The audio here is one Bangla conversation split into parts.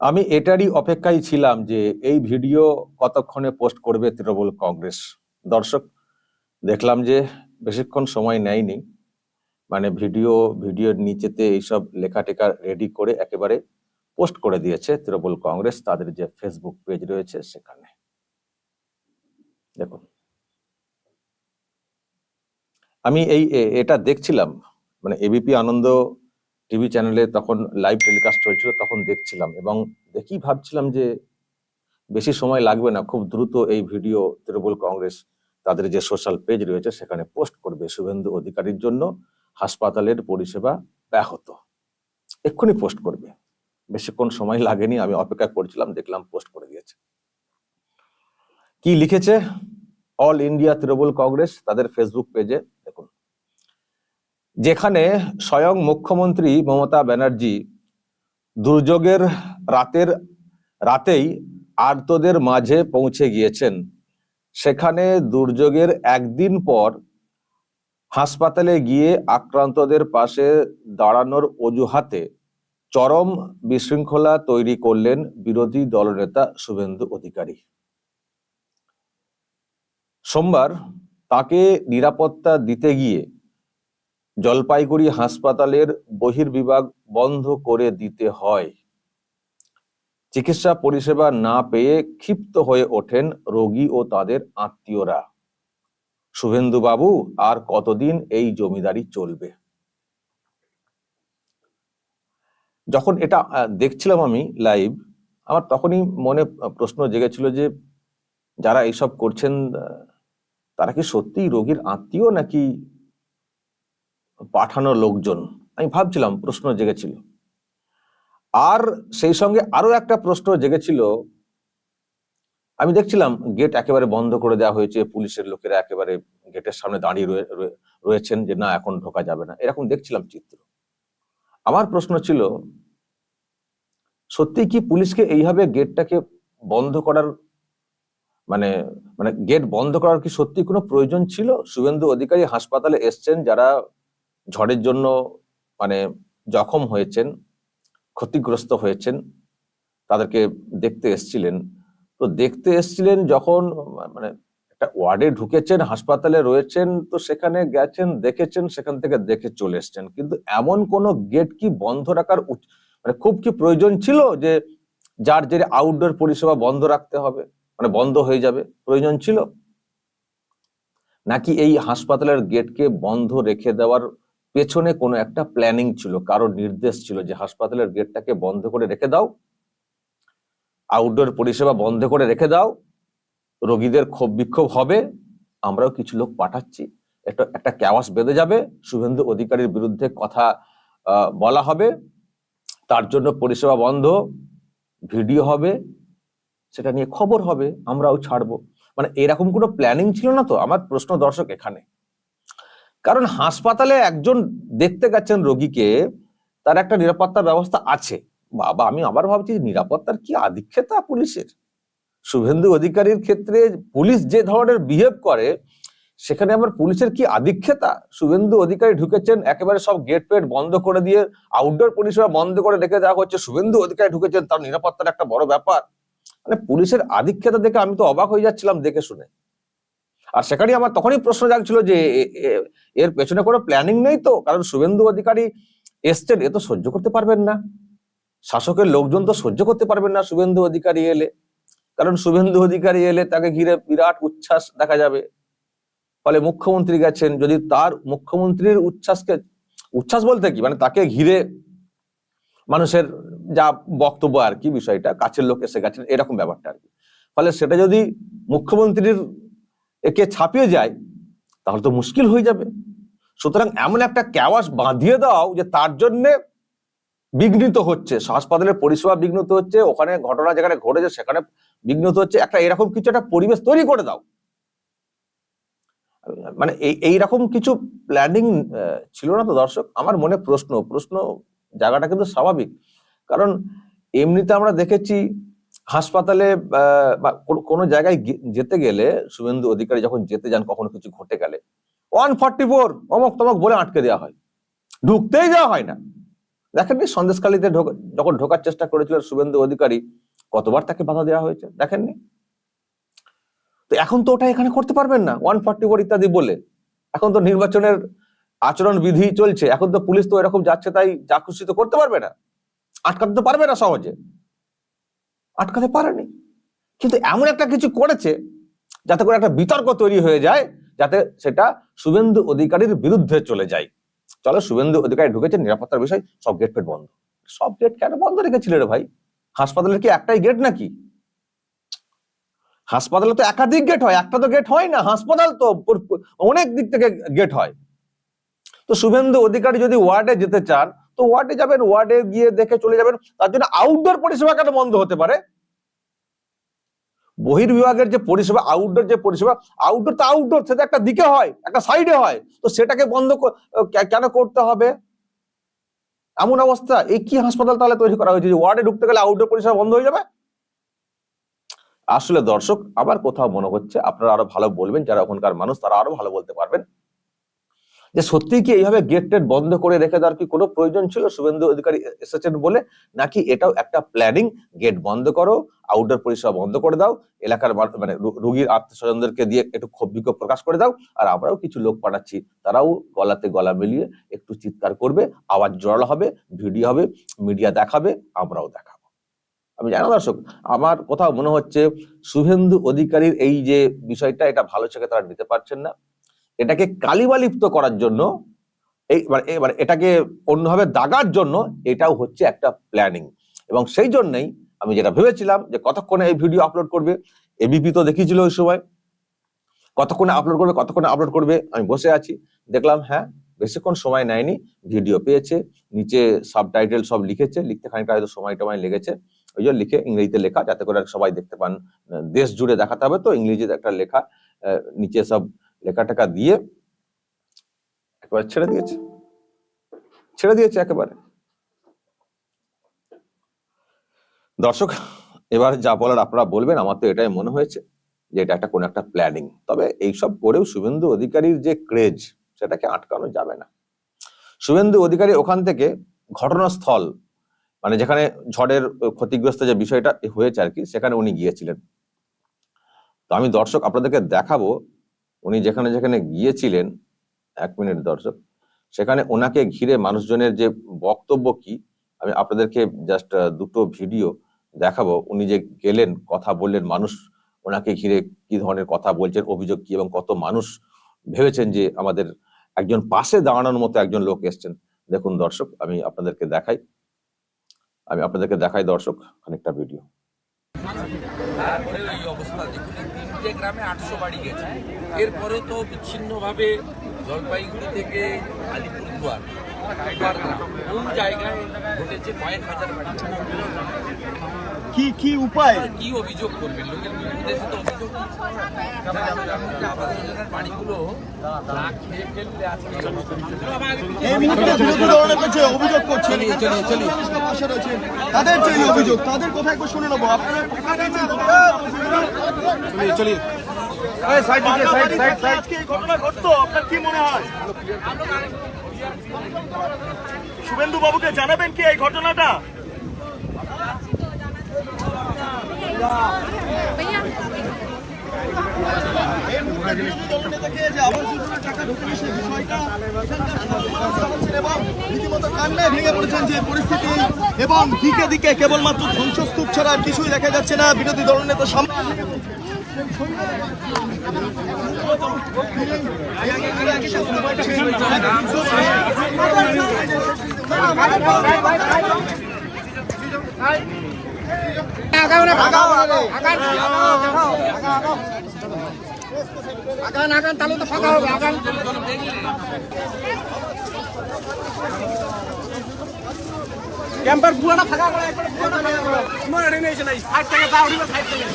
আমি এটারই অপেক্ষায় ছিলাম যে এই ভিডিও কতক্ষণে পোস্ট করবে তৃণমূল কংগ্রেস। দর্শক, দেখলাম যে বেশিক্ষণ সময় নেয়নি। মানে ভিডিও, ভিডিওর নিচেতে এইসব লেখা টেখা রেডি করে একেবারে পোস্ট করে দিয়েছে তৃণমূল কংগ্রেস। তাদের যে ফেসবুক পেজ রয়েছে সেখানে। দেখুন। আমি এই এটা দেখছিলাম মানে এবিপি আনন্দ টিভি চ্যানেলে তখন লাইভ টেলিকাস্ট চলছিল, তখন দেখছিলাম এবং দেখি ভাবছিলাম যে বেশি সময় লাগবে না, খুব দ্রুত এই ভিডিও তৃণমূল কংগ্রেস তাদের যে সোশ্যাল পেজ রয়েছে সেখানে পোস্ট করবে শুভেন্দু অধিকারীর জন্য, হাসপাতালের পরিষেবা ব্যাহত। এক্ষুনি পোস্ট করবে। বেশিক্ষণ সময় লাগেনি, আমি অপেক্ষা করছিলাম, দেখলাম পোস্ট করে দিয়েছে। কি লিখেছে? অল ইন্ডিয়া তৃণমূল কংগ্রেস, তাদের ফেসবুক পেজে যেখানে স্বয়ং মুখ্যমন্ত্রী মমতা ব্যানার্জি দুর্যোগের রাতের, রাতেই আর্তদের মাঝে পৌঁছে গিয়েছেন। সেখানে দুর্যোগের একদিন পর হাসপাতালে গিয়ে আক্রান্তদের পাশে দাঁড়ানোর অজুহাতে চরম বিশৃঙ্খলা তৈরি করলেন বিরোধী দলনেতা শুভেন্দু অধিকারী। সোমবার তাকে নিরাপত্তা দিতে গিয়ে জলপাইগুড়ি হাসপাতালের বহির্বিভাগ বন্ধ করে দিতে হয়। চিকিৎসা পরিষেবা না পেয়ে ক্ষিপ্ত হয়ে ওঠেন রোগী ও তাদের আত্মীয়রা। শুভেন্দু বাবু আর কতদিন এই জমিদারি চলবে? যখন এটা দেখছিলাম আমি লাইভ, আমার তখনই মনে প্রশ্ন জেগেছিল যে, যারা এইসব করছেন তারা কি সত্যিই রোগীর আত্মীয় নাকি পাঠানো লোকজন। আমি ভাবছিলাম প্রশ্ন জেগেছিল। আর সেই সঙ্গে আরও একটা প্রশ্ন জেগেছিল। আমি দেখছিলাম গেট একেবারে বন্ধ করে দেওয়া হয়েছে, পুলিশের লোকেরা একেবারে গেটের সামনে দাঁড়িয়ে রয়ে- রয়ে- রয়েছেন যে না, এখন ঢোকা যাবে না। এরকম দেখছিলাম চিত্র। আমার প্রশ্ন ছিল সত্যি কি পুলিশকে এইভাবে গেটটাকে বন্ধ করার মানে মানে গেট বন্ধ করার কি সত্যি কোনো প্রয়োজন ছিল? শুভেন্দু অধিকারী হাসপাতালে এসছেন, যারা ঝড়ের জন্য মানে জখম হয়েছেন, ক্ষতিগ্রস্ত হয়েছেন, তাদেরকে দেখতে এসছিলেন। তো দেখতে এসছিলেন যখন মানে একটা ওয়ার্ডে ঢুকেছেন, হাসপাতালে রয়েছেন, তো সেখানে গেছেন, দেখেছেন, সেখান থেকে দেখে চলে এসছেন। কিন্তু এমন কোন গেট কি বন্ধ রাখার মানে খুব কি প্রয়োজন ছিল যে যার জেরে আউটডোর পরিষেবা বন্ধ রাখতে হবে? মানে বন্ধ হয়ে যাবে, প্রয়োজন ছিল? নাকি এই হাসপাতালের গেটকে বন্ধ রেখে দেওয়ার পেছনে কোনো একটা প্ল্যানিং ছিল, কারও নির্দেশ ছিল যে হাসপাতালের গেটটাকে বন্ধ করে রেখে দাও আউটডোর পরিষেবা বন্ধ করে রেখে দাও, রোগীদের ক্ষোভ বিক্ষোভ হবে, আমরাও কিছু লোক পাঠাচ্ছি। একটা একটা ক্যাওয়াস বেঁধে যাবে, শুভেন্দু অধিকারীর বিরুদ্ধে কথা বলা হবে, তার জন্য পরিষেবা বন্ধ, ভিডিও হবে, সেটা নিয়ে খবর হবে, আমরাও ছাড়বো। মানে এরকম কোনো প্ল্যানিং ছিল না তো? আমার প্রশ্ন দর্শক এখানে। কারণ হাসপাতালে একজন দেখতে গেছেন রোগীকে, তার একটা নিরাপত্তা ব্যবস্থা আছে। বাবা, আমি আবার ভাবছি নিরাপত্তার কি আধিক্ষেতা পুলিশের? শুভেন্দু অধিকারীর ক্ষেত্রে পুলিশ যে ধরনের বিহেভ করে, সেখানে আমার পুলিশের কি আধিক্ষেতা শুভেন্দু অধিকারী ঢুকেছেন, একেবারে সব গেট পেট বন্ধ করে দিয়ে আউটডোর পরিষেবা বন্ধ করে রেখে দেওয়া হচ্ছে। শুভেন্দু অধিকারী ঢুকেছেন, তার নিরাপত্তার একটা বড় ব্যাপার। মানে পুলিশের আধিক্ষেতা দেখে আমি তো অবাক হয়ে যাচ্ছিলাম দেখে শুনে। আর সেখানে আমার তখনই প্রশ্ন জাগছিল যে এর পেছনে কোনো প্ল্যানিং নেই তো? কারণ শুভেন্দু অধিকারী এসছেন, এ তো সহ্য করতে পারবেন না। শাসকের লোকজন তো সহ্য করতে পারবেন না শুভেন্দু অধিকারী এলে। কারণ শুভেন্দু অধিকারী এলে তাকে ঘিরে বিরাট উচ্ছ্বাস দেখা যাবে। ফলে মুখ্যমন্ত্রী গেছেন, যদি তার মুখ্যমন্ত্রীর উচ্ছ্বাসকে, উচ্ছ্বাস বলতে কি? মানে তাকে ঘিরে মানুষের যা বক্তব্য আর কি বিষয়টা, কাছের লোক এসে গেছেন, এরকম ব্যাপারটা আর কি। ফলে সেটা যদি মুখ্যমন্ত্রীর একে ছাপিয়ে যায়, তাহলে তো মুশকিল হয়ে যাবে। সুতরাং এমন একটা ক্যাওয়াস বাঁধিয়ে দাও যে তার জন্য বিঘ্নিত হচ্ছে। হাসপাতালের পরিষেবা বিঘ্নিত হচ্ছে, ওখানে ঘটনা যেখানে ঘটেছে সেখানে বিঘ্নিত হচ্ছে। একটা এরকম কিছু একটা পরিবেশ তৈরি করে দাও। মানে এই এইরকম কিছু প্ল্যানিং ছিল না তো দর্শক? আমার মনে প্রশ্ন প্রশ্ন জায়গাটা কিন্তু স্বাভাবিক। কারণ এমনিতে আমরা দেখেছি হাসপাতালে বা কোনো- জায়গায় যেতে গেলে শুভেন্দু অধিকারী যখন যেতে যান, কখনো কিছু ঘটে গেলে ওয়ান ফর্টি ফোর অমক তমক বলে আটকে দেওয়া হয়। ঢুকতেই দেওয়া হয় না। দেখেননি? সন্দেশখালীতে ঢোক- যখন ঢোকার চেষ্টা করেছিল শুভেন্দু অধিকারী, কতবার তাকে বাধা দেওয়া হয়েছে? দেখেননি? তো এখন তো ওটা এখানে করতে পারবেন না ওয়ান ফর্টি ফোর ইত্যাদি বলে। এখন তো নির্বাচনের আচরণ বিধি চলছে, এখন তো পুলিশ তো এরকম যাচ্ছে তাই যা খুশি তো করতে পারবে না। আটকাতে তো পারবে না সহজে। আটকাতে পারেনি। কিন্তু এমন একটা কিছু করেছে, যাতে করে একটা বিতর্ক তৈরি হয়ে যায়, যাতে সেটা শুভেন্দু অধিকারীর বিরুদ্ধে চলে যায়। চলো, শুভেন্দু অধিকারী ঢুকেছে, নিরাপত্তার বিষয়, সব গেট ফেট বন্ধ। সব গেট কেন বন্ধ রেখেছিল রে ভাই? হাসপাতালের কি একটাই গেট নাকি? হাসপাতালে তো একাধিক গেট হয়, একটা তো গেট হয় না, হাসপাতাল তো অনেক দিক থেকে গেট হয়। তো শুভেন্দু অধিকারী যদি ওয়ার্ডে যেতে চান, তো ওয়ার্ডে যাবেন, ওয়ার্ডে গিয়ে দেখে চলে যাবেন, তার জন্য আউটডোর পরিষেবা কেন বন্ধ হতে পারে? বহির্বিভাগের যে পরিষেবা আউটডোর যে পরিষেবা আউটডোর তো আউটডোর সেটা একটা দিকে হয়, একটা সাইডে হয়। তো সেটাকে বন্ধ কেন করতে হবে? এমন অবস্থা। এই কি হাসপাতাল তাহলে তৈরি করা হয়েছে যে ওয়ার্ডে ঢুকতে গেলে আউটডোর পরিষেবা বন্ধ হয়ে যাবে? আসলে দর্শক আমার কোথাও মনে হচ্ছে, আপনারা আরও ভালো বলবেন, যারা ওখানকার মানুষ, তারা আরও ভালো বলতে পারবেন। যে সত্যি কি এইভাবে গেট টেট বন্ধ করে রেখে দেওয়ার কি কোনো প্রয়োজন ছিল? শুভেন্দু অধিকারী এসেছেন বলে, নাকি এটাও একটা প্ল্যানিং গেট বন্ধ করো আউটডোর পরিষেবা বন্ধ করে দাও, এলাকার মানে রুগীর আত্মীয় স্বজনদেরকে দিয়ে একটু ক্ষোভ বিক্ষোভ প্রকাশ করে দাও, আর আমরাও কিছু লোক পাঠাচ্ছি। তারাও গলাতে গলা মিলিয়ে একটু চিৎকার করবে, আওয়াজ জড়ালো হবে, ভিডিও হবে মিডিয়া দেখাবে, আমরাও দেখাবো। আমি জানো দর্শক, আমার কোথাও মনে হচ্ছে শুভেন্দু অধিকারীর এই যে বিষয়টা, এটা ভালো চোখে তারা নিতে পারছেন না। এটাকে কালিবালিপ্ত করার জন্য, এই এ- মানে এটাকে অন্যভাবে দাগার জন্য এটাও হচ্ছে একটা প্ল্যানিং এবং সেই জন্যই আমি যেটা ভেবেছিলাম যে কতক্ষণে এই ভিডিও আপলোড করবে এবিপি তো দেখিয়েছিল ওই সময়, কতক্ষণে আপলোড করবে, কতক্ষণে আপলোড করবে, আমি বসে আছি, দেখলাম হ্যাঁ বেশিক্ষণ সময় নেয়নি ভিডিও পেয়েছে, নিচে সাবটাইটেল সব লিখেছে, লিখতে খানিকটা হয়তো সময় টময় লেগেছে, ওই জন্য লিখে ইংরেজিতে লেখা, যাতে করে সবাই দেখতে পান, দেশ জুড়ে দেখাতে হবে, তো ইংরেজিতে একটা লেখা নিচে সব লেখা টেখা দিয়ে একবার ছেড়ে দিয়েছে। ছেড়ে দিয়েছে একেবারে। দর্শক, এবার যা বলার আপনারা বলবেন, আমার তো এটাই মনে হয়েছে যে এটা একটা কোনো একটা প্ল্যানিং তবে এইসব করেও শুভেন্দু অধিকারীর যে ক্রেজ সেটাকে আটকানো যাবে না। শুভেন্দু অধিকারী ওখান থেকে ঘটনাস্থল মানে যেখানে ঝড়ের ক্ষতিগ্রস্ত যে বিষয়টা হয়েছে আর কি, সেখানে উনি গিয়েছিলেন। তো আমি দর্শক আপনাদেরকে দেখাবো উনি যেখানে যেখানে গিয়েছিলেন, এক মিনিট দর্শক, সেখানে ওনাকে ঘিরে মানুষজনের যে বক্তব্য কি, আমি আপনাদেরকে জাস্ট দুটো ভিডিও দেখাবো। উনি যে গেলেন, কথা বললেন, মানুষ ওনাকে ঘিরে কি ধরনের কথা বলছেন, অভিযোগ কি এবং কত মানুষ ভেবেছেন যে আমাদের একজন পাশে দাঁড়ানোর মতো একজন লোক এসছেন। দেখুন দর্শক, আমি আপনাদেরকে দেখাই। আমি আপনাদেরকে দেখাই দর্শক, খানিকটা ভিডিও অবস্থা দেখুন তিনটে গ্রামে আটশো বাড়ি গেছে এরপরে তো বিচ্ছিন্নভাবে জলপাইগুড়ি থেকে আলিপুরদুয়ার কোন জায়গায় ঘটেছে কয়েক হাজার বাড়ি? কি কি উপায়? কি অভিযোগ করবেন? লোকের বিরুদ্ধে তো অভিযোগ এই মুহূর্তে অভিযোগ করছেন। তাদের যে অভিযোগ। তাদের কথা একবার শুনে নেব। আপনারা টাকা দিয়েছেন তো? আজকে এই ঘটনা ঘটতো। আপনার কি মনে হয়? শুভেন্দু বাবুকে জানাবেন কি এই ঘটনাটা এই মুহূর্তে বিরোধী দলনেতাকে যে আবাস যোজনার টাকা ঢুকে গেছে বিষয়টা এখানকার সাধারণ মানুষ জানাচ্ছেন এবং রীতিমতো কান্নায় ভেঙে পড়েছেন যে পরিস্থিতি এবং দিকে দিকে কেবলমাত্র ধ্বংসস্তূপ ছাড়া আর কিছুই দেখা যাচ্ছে না বিরোধী দলনেতা সামনে ক্যাম্পার পুরোটা ফাঁকা করে একবারে পুরোটা ফাঁকা করে। তোমার এটা নিয়েছে নাই সাইড থেকে তা উঠিবে সাইড থেকে।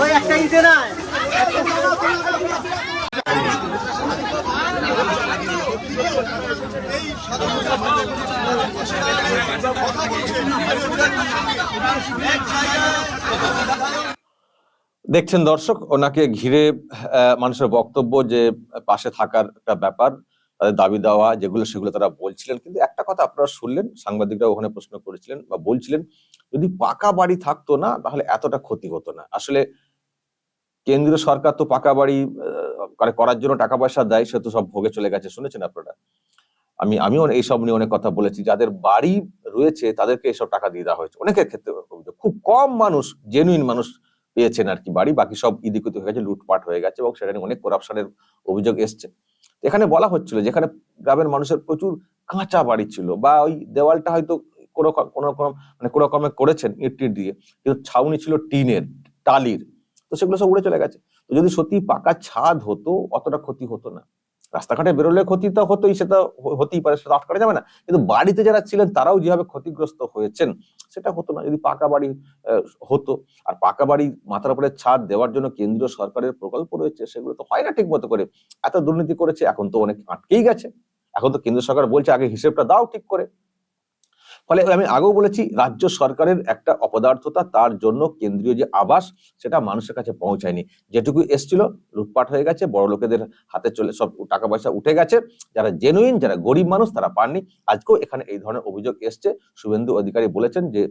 ওই একটা ইটে না দেখছেন দর্শক ওনাকে ঘিরে মানুষের বক্তব্য যে পাশে থাকার একটা ব্যাপার তাদের দাবি দেওয়া যেগুলো সেগুলো তারা বলছিলেন। কিন্তু একটা কথা আপনারা শুনলেন সাংবাদিকরা ওখানে প্রশ্ন করেছিলেন বা বলছিলেন যদি পাকা বাড়ি থাকতো না তাহলে এতটা ক্ষতি হতো না। আসলে কেন্দ্রীয় সরকার তো পাকা বাড়ি আহ, করার জন্য টাকা পয়সা দেয় সে তো সব ভোগে চলে গেছে শুনেছেন আপনারা? আমি, আমিও এইসব নিয়ে অনেক কথা বলেছি। যাদের বাড়ি রয়েছে, তাদেরকে এসব টাকা দিয়ে দেওয়া হয়েছে। অনেকের ক্ষেত্রে খুব কম মানুষ জেনুইন মানুষ পেয়েছেন আর কি বাড়ি। বাকি সব ইদিকুতি হয়ে গেছে, লুটপাট হয়ে গেছে এবং সেটা নিয়ে অনেক করাপশনের অভিযোগ এসছে। এখানে বলা হচ্ছিল যেখানে গ্রামের মানুষের প্রচুর কাঁচা বাড়ি ছিল বা ওই দেওয়ালটা হয়তো কোনো কোনো রকম মানে কোনো রকমে করেছেন ইট দিয়ে। কিন্তু ছাউনি ছিল টিনের, টালির। তো সেগুলো সব উড়ে চলে গেছে। তো যদি সত্যি পাকা ছাদ হতো, অতটা ক্ষতি হতো না। রাস্তাঘাটে বেরোলে ক্ষতি তো হতোই, সেটা হতেই পারে, সেটা আটকানো যাবে না। কিন্তু বাড়িতে যারা ছিলেন, তারাও যেভাবে ক্ষতিগ্রস্ত হয়েছেন, সেটা হতো না। যদি পাকা বাড়ি হতো, আর পাকা বাড়ি মাথার উপরে ছাদ দেওয়ার জন্য কেন্দ্রীয় সরকারের প্রকল্প রয়েছে, সেগুলো তো হয় না ঠিক মতো করে। এত দুর্নীতি করেছে, এখন তো অনেক আটকেই গেছে। এখন তো কেন্দ্র সরকার বলছে, আগে হিসেবটা দাও ঠিক করে। ফলে আমি আগেও বলেছি, রাজ্য সরকারের একটা অপদার্থতা তার জন্য কেন্দ্রীয় যে আবাস, সেটা মানুষের কাছে পৌঁছায়নি। যেটুকু এসছিল, লুটপাট হয়ে গেছে, বড় লোকেদের হাতে চলে, সব টাকা পয়সা উঠে গেছে। যারা জেনুইন যারা গরিব মানুষ, তারা পাননি। আজকেও এখানে এই ধরনের অভিযোগ এসছে। শুভেন্দু অধিকারী বলেছেন যে,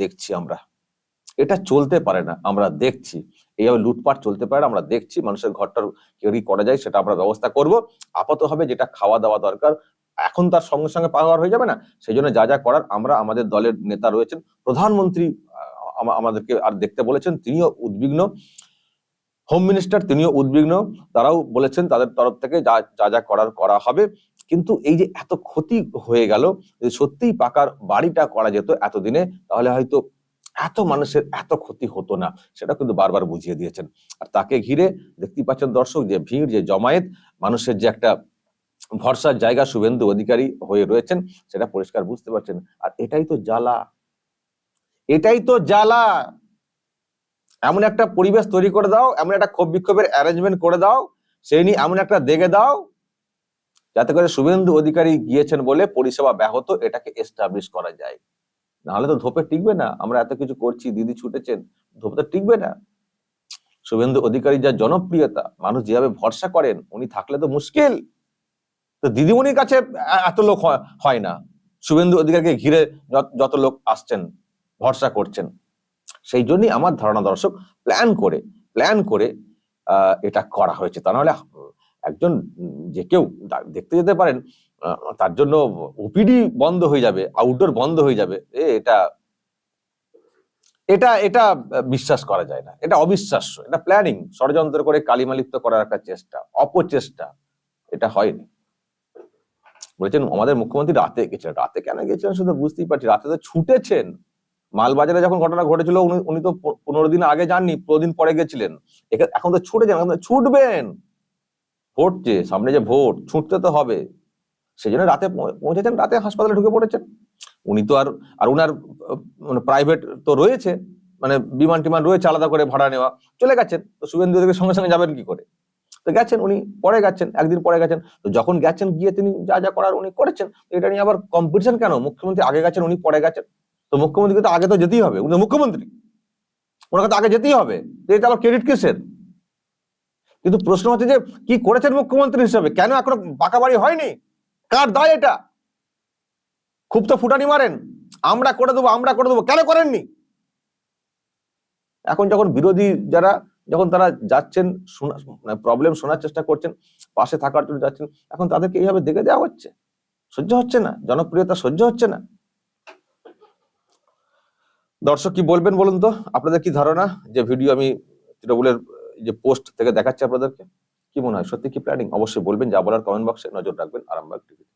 দেখছি আমরা। এটা চলতে পারে না, আমরা দেখছি। এইভাবে লুটপাট চলতে পারে আমরা দেখছি। মানুষের ঘরটার কি করা যায়, সেটা আমরা ব্যবস্থা করব। আপাতত হবে যেটা খাওয়া দাওয়া দরকার এখন তার সঙ্গে সঙ্গে পাওয়ার হয়ে যাবে না। সেই জন্য যা যা করার আমরা আমাদের দলের নেতা রয়েছেন, প্রধানমন্ত্রী আমাদেরকে আর দেখতে বলেছেন, তিনিও উদ্বিগ্ন। হোম মিনিস্টার তিনিও উদ্বিগ্ন। তারাও বলেছেন তাদের তরফ থেকে যা যা যা করার করা হবে। কিন্তু এই যে এত ক্ষতি হয়ে গেল, যদি সত্যিই পাকার বাড়িটা করা যেত এতদিনে, তাহলে হয়তো এত মানুষের এত ক্ষতি হতো না। সেটা কিন্তু বারবার বুঝিয়ে দিয়েছেন। আর তাকে ঘিরে দেখতেই পাচ্ছেন দর্শক যে ভিড়, যে জমায়েত, মানুষের যে একটা ভরসার জায়গা শুভেন্দু অধিকারী হয়ে রয়েছেন, সেটা পরিষ্কার বুঝতে পারছেন। আর এটাই তো জ্বালা। এটাই তো জ্বালা। এমন একটা পরিবেশ তৈরি করে দাও, এমন একটা ক্ষোভ বিক্ষোভের অ্যারেঞ্জমেন্ট করে দাও, সেই নিয়ে এমন একটা দেখে দাও, যাতে করে শুভেন্দু অধিকারী গিয়েছেন বলে পরিষেবা ব্যাহত, এটাকে এস্টাবলিশ করা যায়। নাহলে তো ধোপে টিকবে না, আমরা এত কিছু করছি, দিদি ছুটেছেন, ধোপে তো টিকবে না। শুভেন্দু অধিকারী যা জনপ্রিয়তা, মানুষ যেভাবে ভরসা করেন, উনি থাকলে তো মুশকিল। তো দিদিমণির কাছে এত লোক হয়- না। শুভেন্দু অধিকারকে ঘিরে যত- লোক আসছেন, ভরসা করছেন। সেই জন্যই আমার ধারণা দর্শক প্ল্যান করে প্ল্যান করে এটা করা হয়েছে। তা নাহলে একজন যে কেউ দেখতে যেতে পারেন তার জন্য ওপিডি বন্ধ হয়ে যাবে আউটডোর বন্ধ হয়ে যাবে। এটা এটা এটা বিশ্বাস করা যায় না। এটা অবিশ্বাস্য। এটা প্ল্যানিং ষড়যন্ত্র করে কালিমালিপ্ত করার একটা চেষ্টা, অপচেষ্টা। এটা হয়নি। বলেছেন, আমাদের মুখ্যমন্ত্রী রাতে গেছিলেন। রাতে কেন গেছিলেন শুধু বুঝতেই পারছি রাতে তো ছুটেছেন। মালবাজারে যখন ঘটনা ঘটেছিল, উনি তো পনেরো দিন আগে যাননি, পনেরো দিন পরে গেছিলেন। এখা- এখন তো ছুটে যান এখন ছুটবেন। ভোট যে, সামনে যে ভোট, ছুটতে তো হবে। সেই জন্য রাতে পৌঁছেছেন, রাতে হাসপাতালে ঢুকে পড়েছেন। উনি তো আর আর উনার মানে প্রাইভেট তো রয়েছে মানে বিমান টিমান রয়েছে আলাদা করে ভাড়া নেওয়া। চলে গেছেন। তো শুভেন্দু সঙ্গে সঙ্গে যাবেন কি করে? তো গেছেন উনি, পরে গেছেন, একদিন পরে গেছেন। তো যখন গেছেন, গিয়ে তিনি যা যা করার উনি করেছেন, এটা নিয়ে আবার কম্পিটিশন কেন? মুখ্যমন্ত্রী আগে গেছেন, উনি পরে গেছেন। তো মুখ্যমন্ত্রীকে তো আগে তো যেতেই হবে, উনি মুখ্যমন্ত্রী। ওনাকে তো আগে যেতেই হবে এটা আবার ক্রেডিট কিসের? কিন্তু প্রশ্ন হচ্ছে যে, কি করেছেন মুখ্যমন্ত্রী হিসেবে? কেন এখনও বাড়ি হয়নি? কার দায় এটা? খুব তো ফুটানি মারেন, আমরা করে দেবো, আমরা করে দেবো, কেন করেননি? এখন যখন বিরোধী যারা যখন তারা যাচ্ছেন প্রবলেম শোনার চেষ্টা করছেন, পাশে থাকার জন্য যাচ্ছেন, এখন তাদেরকে এইভাবে দেখে দেওয়া হচ্ছে? সহ্য হচ্ছে না? জনপ্রিয়তা সহ্য হচ্ছে না? দর্শক কি বলবেন বলুন তো? আপনাদের কি ধারণা যে ভিডিও আমি তৃণমূলের যে পোস্ট থেকে দেখাচ্ছি আপনাদেরকে? কি মনে হয়? সত্যি কি প্ল্যানিং অবশ্যই বলবেন, যা বলার কমেন্ট বক্সে নজর রাখবেন, আরামবাগ টিভিতে